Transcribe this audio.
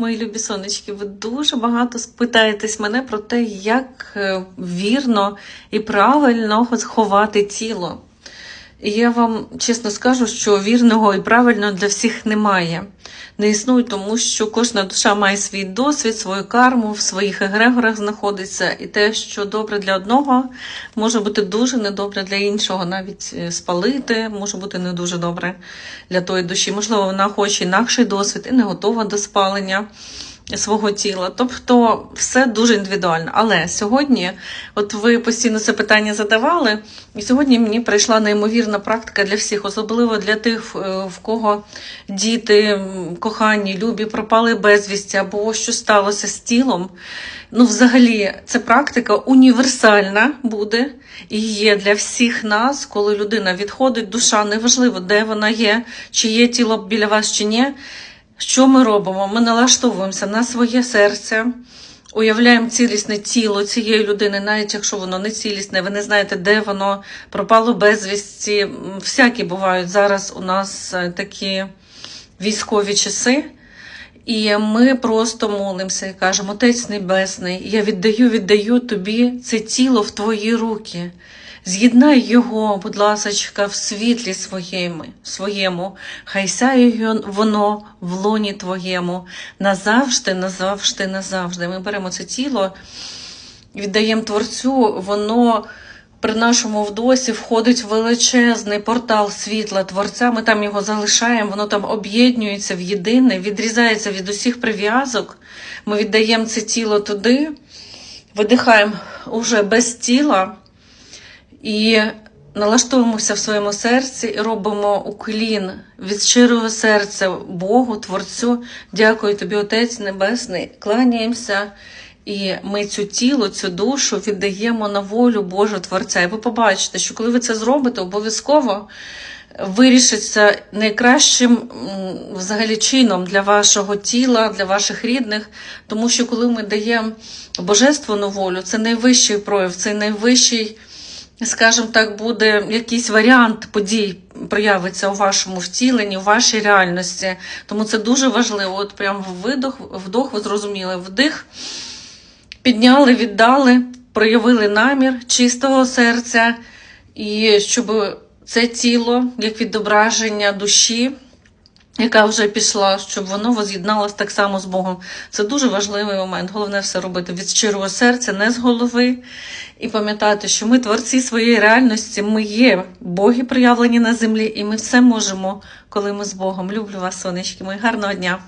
Мої любі сонечки, ви дуже багато спитаєтесь мене про те, як е, вірно і правильно ховати тіло. Я вам чесно скажу, що вірного і правильного для всіх немає. Не існує, тому що кожна душа має свій досвід, свою карму, в своїх егрегорах знаходиться, і те, що добре для одного, може бути дуже недобре для іншого. Навіть е, спалити може бути не дуже добре для тої душі. Можливо, вона хоче інакший досвід і не готова до спалення свого тіла. Тобто все дуже індивідуально. Але сьогодні, от ви постійно це питання задавали, і сьогодні мені прийшла неймовірна практика для всіх, особливо для тих, е, в кого діти, кохані, любі, пропали безвісті, або що сталося з тілом. Ну, взагалі, це практика універсальна буде і є для всіх нас, коли людина відходить, душа, неважливо, де вона є, чи є тіло біля вас, чи ні. Що ми робимо? Ми налаштовуємося на своє серце, уявляємо цілісне тіло цієї людини, навіть якщо воно не цілісне, ви не знаєте, де воно пропало безвісті. Всякі бувають зараз у нас е, такі військові часи. І ми просто молимося і кажемо, Отець Небесний, я віддаю, віддаю тобі це тіло в твої руки. З'єднай його, будь ласочка, в світлі своєму, своєму, хай сяє воно в лоні твоєму, назавжди, назавжди, назавжди. Ми беремо це тіло, віддаємо Творцю, воно при нашому вдосі входить величезний портал світла Творця. Ми там його залишаємо, воно там об'єднується в єдине, відрізається від усіх прив'язок. Ми віддаємо це тіло туди, видихаємо уже без тіла і налаштовуємося в своєму серці і робимо уклін від щирого серця Богу, Творцю. Дякую тобі, Отець Небесний. Кланяємося. І ми цю тіло, цю душу віддаємо на волю Божу Творця. І ви побачите, що коли ви це зробите, обов'язково вирішиться найкращим взагалі чином для вашого тіла, для ваших рідних. Тому що коли ми даємо божественну волю, це найвищий прояв, це найвищий, скажімо так, буде якийсь варіант подій проявиться у вашому втіленні, у вашій реальності. Тому це дуже важливо. От прям видох, вдох, ви зрозуміли, вдих підняли, віддали, проявили намір чистого серця, і щоб це тіло, як відображення душі, яка вже пішла, щоб воно воз'єдналося так само з Богом. Це дуже важливий момент. Головне все робити від щирого серця, не з голови. І пам'ятати, що ми творці своєї реальності, ми є Боги проявлені на землі, і ми все можемо, коли ми з Богом. Люблю вас, сонечки, мої гарного дня!